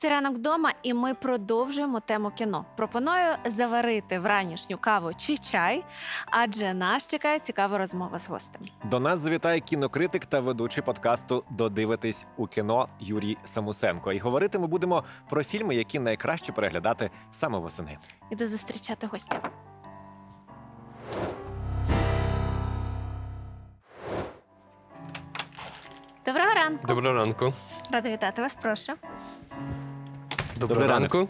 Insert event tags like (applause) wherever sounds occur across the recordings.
Це ранок вдома, і ми продовжуємо тему кіно. Пропоную заварити вранішню каву чи чай, адже нас чекає цікава розмова з гостем. До нас завітає кінокритик та ведучий подкасту Додивитись у кіно Юрій Самусенко. І говорити ми будемо про фільми, які найкраще переглядати саме восени. Іду зустрічати гостя. Доброго ранку. Доброго ранку. Рада вітати вас, прошу. Доброго ранок. ранку.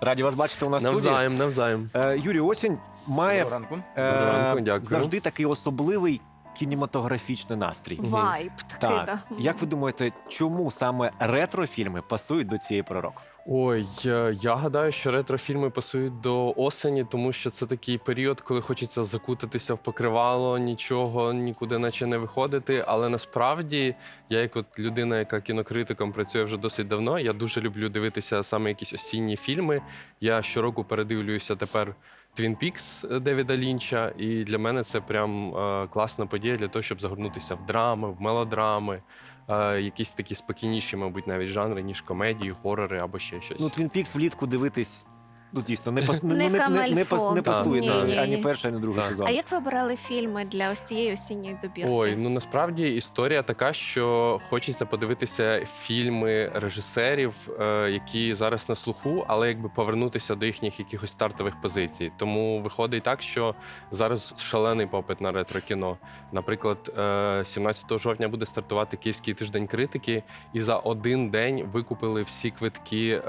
Раді вас бачити у нас в студії. Навзаєм, навзаєм. Е, Юрій, осінь має Доброго ранку. е, Доброго ранку, дякую. завжди такий особливий кінематографічний настрій. Вайб такий. Так, да. як ви думаєте, чому саме ретрофільми пасують до цієї пори? Ой, я, я гадаю, що ретрофільми пасують до осені, тому що це такий період, коли хочеться закутатися в покривало, нічого нікуди наче не виходити. Але насправді я, як от людина, яка кінокритиком працює вже досить давно, я дуже люблю дивитися саме якісь осінні фільми. Я щороку передивлююся тепер. Твін Пікс Девіда Лінча, і для мене це прям е, класна подія для того, щоб загорнутися в драми, в мелодрами, е, якісь такі спокійніші, мабуть, навіть жанри, ніж комедії, хорори або ще щось. Ну, Твін Пікс влітку дивитись. Ну, дійсно, не, пас, (laughs) ну, Не не, не, не, пас, не пасує Ні, да, ні, ані ні. перший, ані другий Так. сезон. А як ви обирали фільми для ось цієї осінньої добірки? Ой, ну насправді історія така, що хочеться подивитися фільми режисерів, е, які зараз на слуху, але якби повернутися до їхніх якихось стартових позицій. Тому виходить так, що зараз шалений попит на ретро-кіно. Наприклад, е, 17 жовтня буде стартувати Київський тиждень критики, і за один день викупили всі квитки е,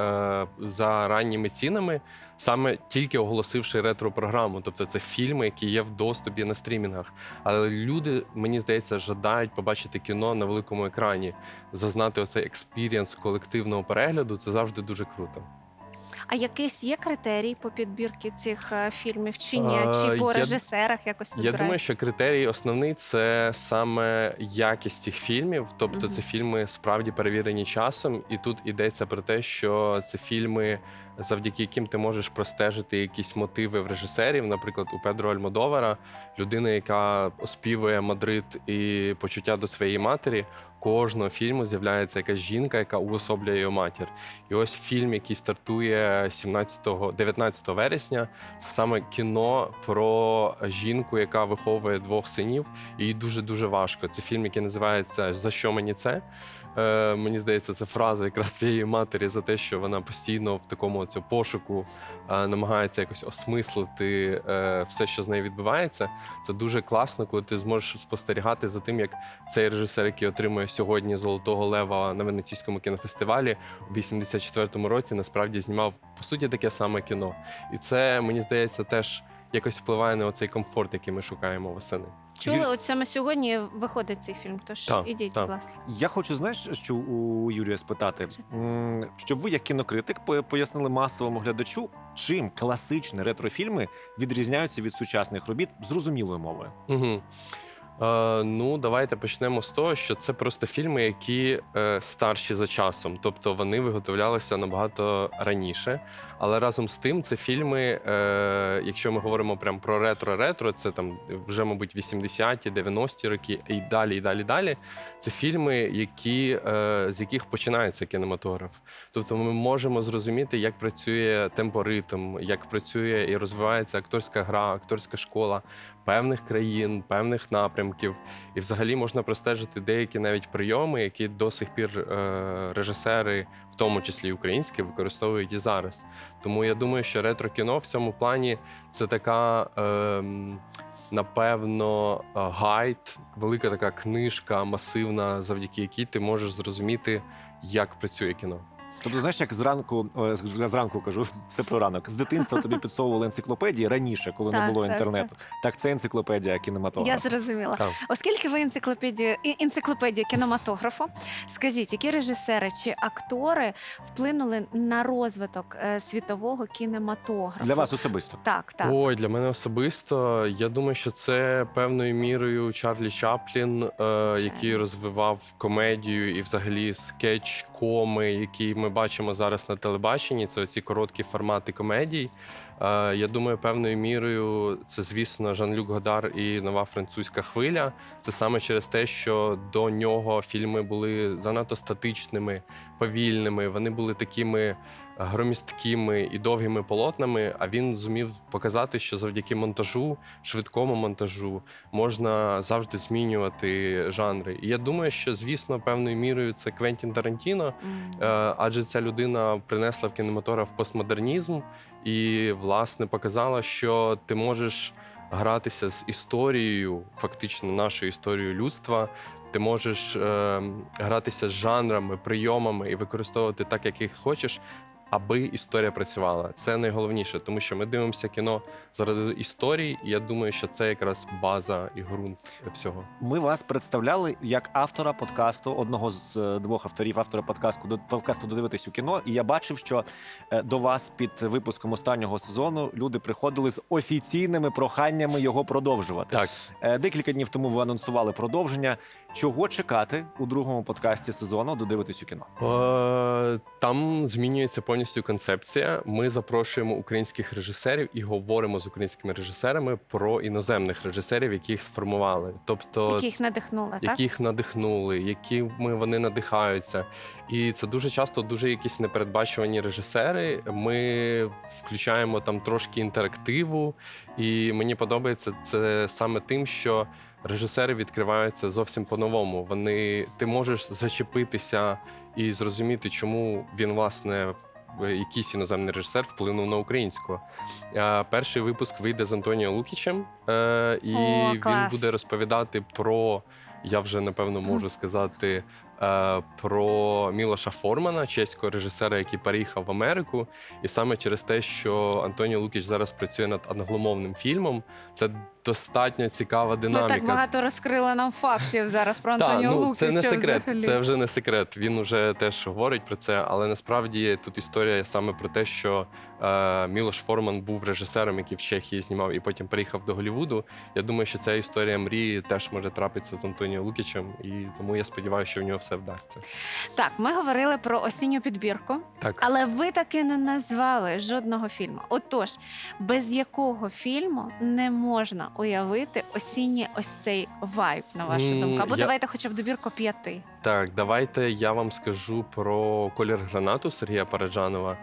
за ранніми цінами, саме тільки оголосивши ретро-програму. Тобто це фільми, які є в доступі на стрімінгах. Але люди, мені здається, жадають побачити кіно на великому екрані, зазнати оцей експірієнс колективного перегляду. Це завжди дуже круто. А якийсь є критерій по підбірці цих е, фільмів чи ні? Чи по я- режисерах якось Я думаю, що критерій основний це саме якість цих фільмів. Тобто, Мгм. це фільми справді перевірені часом, і тут йдеться про те, що це фільми, завдяки яким ти можеш простежити якісь мотиви в режисерів. Наприклад, у Педро Альмодовара, людина, яка оспівує Мадрид і почуття до своєї матері. Кожного фільму з'являється якась жінка, яка уособлює його матір. І ось фільм, який стартує 17 19 вересня, це саме кіно про жінку, яка виховує двох синів, і їй дуже дуже важко. Це фільм, який називається За що мені це? Е, мені здається, це фраза якраз цієї матері за те, що вона постійно в такому цьому пошуку е, намагається якось осмислити е, все, що з нею відбувається. Це дуже класно, коли ти зможеш спостерігати за тим, як цей режисер, який отримує сьогодні Золотого Лева на Венеційському кінофестивалі у 84-му році, насправді знімав по суті таке саме кіно. І це мені здається теж якось впливає на цей комфорт, який ми шукаємо восени. Чули, от саме сьогодні виходить цей фільм, тож Так, ідіть, так. будь ласка. Я хочу, знаєш, що у Юрія спитати, М, щоб ви, як кінокритик, по- пояснили масовому глядачу, чим класичні ретрофільми відрізняються від сучасних робіт зрозумілою мовою. Угу. Е, ну, давайте почнемо з того, що це просто фільми, які е, старші за часом, тобто вони виготовлялися набагато раніше. Але разом з тим, це фільми, е, якщо ми говоримо прям про ретро-ретро, це там вже, мабуть, 80-ті, 90-ті роки і далі, і далі, і далі. Це фільми, які, е, з яких починається кінематограф. Тобто ми можемо зрозуміти, як працює темпоритм, як працює і розвивається акторська гра, акторська школа певних країн, певних напрямків. І взагалі можна простежити деякі навіть прийоми, які до сих пір е, режисери, в тому числі українські, використовують і зараз. Тому я думаю, що ретро-кіно в цьому плані це така. ем, Напевно, е, гайд, велика така книжка масивна, завдяки якій ти можеш зрозуміти, як працює кіно. Тобто, знаєш, як зранку, зранку кажу, (laughs) це про ранок. З дитинства тобі (laughs) підсовували енциклопедії раніше, коли не було так, інтернету. Так, це енциклопедія Я зрозуміла. Так. Оскільки ви енциклопедія енциклопедія кінематографу, скажіть, які режисери чи актори вплинули на розвиток е, світового кінематографу? Для вас особисто. Так, так. Ой, для мене особисто. Я думаю, що це певною мірою Чарлі Чаплін, е, який розвивав комедію і взагалі скетч коми, які ми бачимо зараз на телебаченні. Це ці короткі формати комедій. Е, Я думаю, певною мірою це, звісно, Жан-Люк Годар і нова французька хвиля. Це саме через те, що до нього фільми були занадто статичними, повільними. Вони були такими громісткими і довгими полотнами. А він зумів показати, що завдяки монтажу, швидкому монтажу, можна завжди змінювати жанри. І я думаю, що звісно, певною мірою це Квентін Тарантіно. Е, адже ця людина принесла в кінематограф постмодернізм і, власне, показала, що ти можеш гратися з історією, фактично нашою історією людства. Ти можеш е, гратися з жанрами, прийомами і використовувати так, як їх хочеш, аби історія працювала. Це найголовніше, тому що ми дивимося кіно заради історії, і я думаю, що це якраз база і ґрунт всього. Ми вас представляли як автора подкасту, одного з е, двох авторів автора подкасту до подкасту додивитись у кіно. І я бачив, що е, до вас під випуском останнього сезону люди приходили з офіційними проханнями його продовжувати. Так, Е, Декілька днів тому ви анонсували продовження. Чого чекати у другому подкасті сезону додивитись у кіно? Е, Там змінюється повністю концепція. Ми запрошуємо українських режисерів і говоримо з українськими режисерами про іноземних режисерів, яких сформували. Тобто Яких надихнула, так? яких надихнули, якими вони надихаються. І це дуже часто дуже якісь непередбачувані режисери. Ми включаємо там трошки інтерактиву, і мені подобається це саме тим, що режисери відкриваються зовсім по-новому. Вони ти можеш зачепитися і зрозуміти, чому він власне. Якийсь іноземний режисер вплинув на українську. Перший випуск вийде з Антоніо Лукічем, е, і О, він буде розповідати про я вже напевно (laughs) можу сказати про Мілоша Формана, чеського режисера, який переїхав в Америку. І саме через те, що Антоніо Лукіч зараз працює над англомовним фільмом, це достатньо цікава динаміка. так багато розкрили нам фактів зараз про Антоніо ну, Лукіча. це не секрет. взагалі. Це вже не секрет. Він вже теж говорить про це, але насправді тут історія саме про те, що е, Мілош Форман був режисером, який в Чехії знімав і потім приїхав до Голлівуду. Я думаю, що ця історія мрії теж може трапитися з Антоніо Лукічем, і тому я сподіваюся, що в нього все вдасться. Так, ми говорили про осінню підбірку, Так. але ви таки не назвали жодного фільму. Отож, без якого фільму не можна уявити осінній ось цей вайб, на вашу М, думку? Або я- давайте хоча б добірку п'яти. Так, давайте я вам скажу про колір гранату Сергія Параджанова.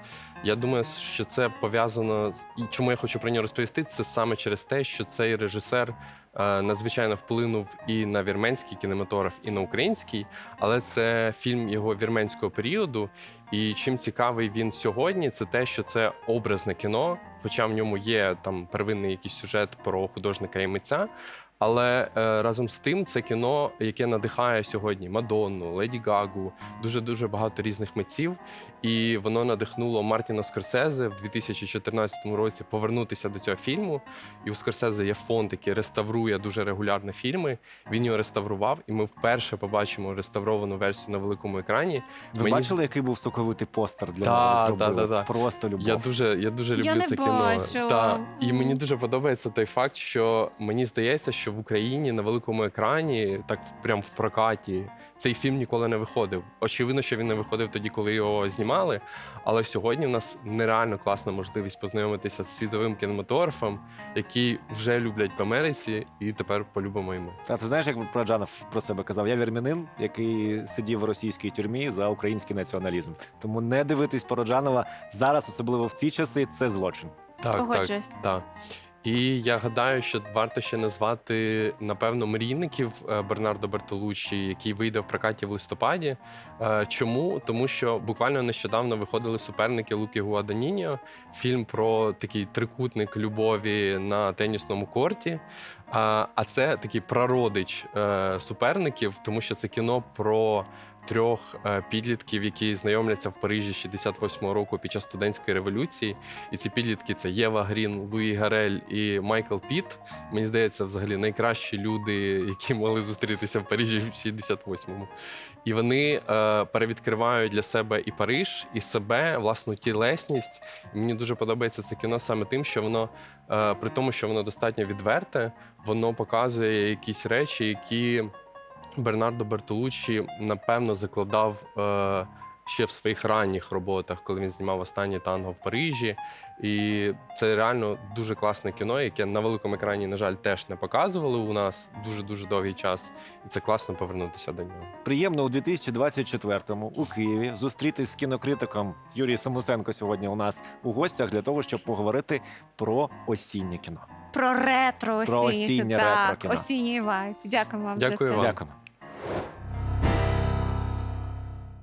Я думаю, що це пов'язано з і чому я хочу про нього розповісти. Це саме через те, що цей режисер е, надзвичайно вплинув і на вірменський кінематограф, і на український, але це фільм його вірменського періоду. І чим цікавий він сьогодні, це те, що це образне кіно, хоча в ньому є там первинний якийсь сюжет про художника і митця. Але е, разом з тим, це кіно, яке надихає сьогодні Мадонну, Леді Гагу, дуже дуже багато різних митців. І воно надихнуло Мартіна Скорсезе в 2014 році повернутися до цього фільму. І у Скорсезе є фонд, який реставрує дуже регулярно фільми. Він його реставрував, і ми вперше побачимо реставровану версію на великому екрані. Ви Мені- бачили, який був соковитий постер для Та, нього та, зробили? та, та. Просто любов. Я дуже, я дуже люблю Я не це кіно. Та, і мені дуже подобається той факт, що мені здається, що в Україні на великому екрані, так прям в прокаті, цей фільм ніколи не виходив. Очевидно, що він не виходив тоді, коли його знімали. Але сьогодні в нас нереально класна можливість познайомитися з світовим кінематографом, який вже люблять в Америці, і тепер полюбимо ми. А ти знаєш, як Проджанов про себе казав? Я вірмянин, який сидів в російській тюрмі за український націоналізм. Тому не дивитись Породжанова зараз, особливо в ці часи, це злочин. Так, так, так. І я гадаю, що варто ще назвати напевно мрійників е, Бернардо Бертолуччі, який вийде в прокаті в листопаді. Е, Чому? Тому що буквально нещодавно виходили суперники Луки Гуаданіньо, фільм про такий трикутник любові на тенісному корті. А це такий прародич е, суперників, тому що це кіно про трьох е, підлітків, які знайомляться в Парижі 68-го року під час студентської революції. І ці підлітки це Єва Грін, Луї Гарель і Майкл Піт. Мені здається, взагалі найкращі люди, які могли зустрітися в Парижі в 68-му. І вони е, перевідкривають для себе і Париж, і себе, власну тілесність. І мені дуже подобається це кіно саме тим, що воно, при тому, що воно достатньо відверте, воно показує якісь речі, які Бернардо Бертолуччі, напевно, закладав. Ще в своїх ранніх роботах, коли він знімав останнє танго в Парижі. І це реально дуже класне кіно, яке на великому екрані, на жаль, теж не показували у нас дуже дуже довгий час. І це класно повернутися до нього. Приємно у 2024-му у Києві зустрітись з кінокритиком Юрій Самусенко сьогодні у нас у гостях для того, щоб поговорити про осіннє кіно. Про ретро осіннє. Про осіннє так, ретро-кіно. осінній вайб. Дякую вам Дякую за це. вам. Дякуємо.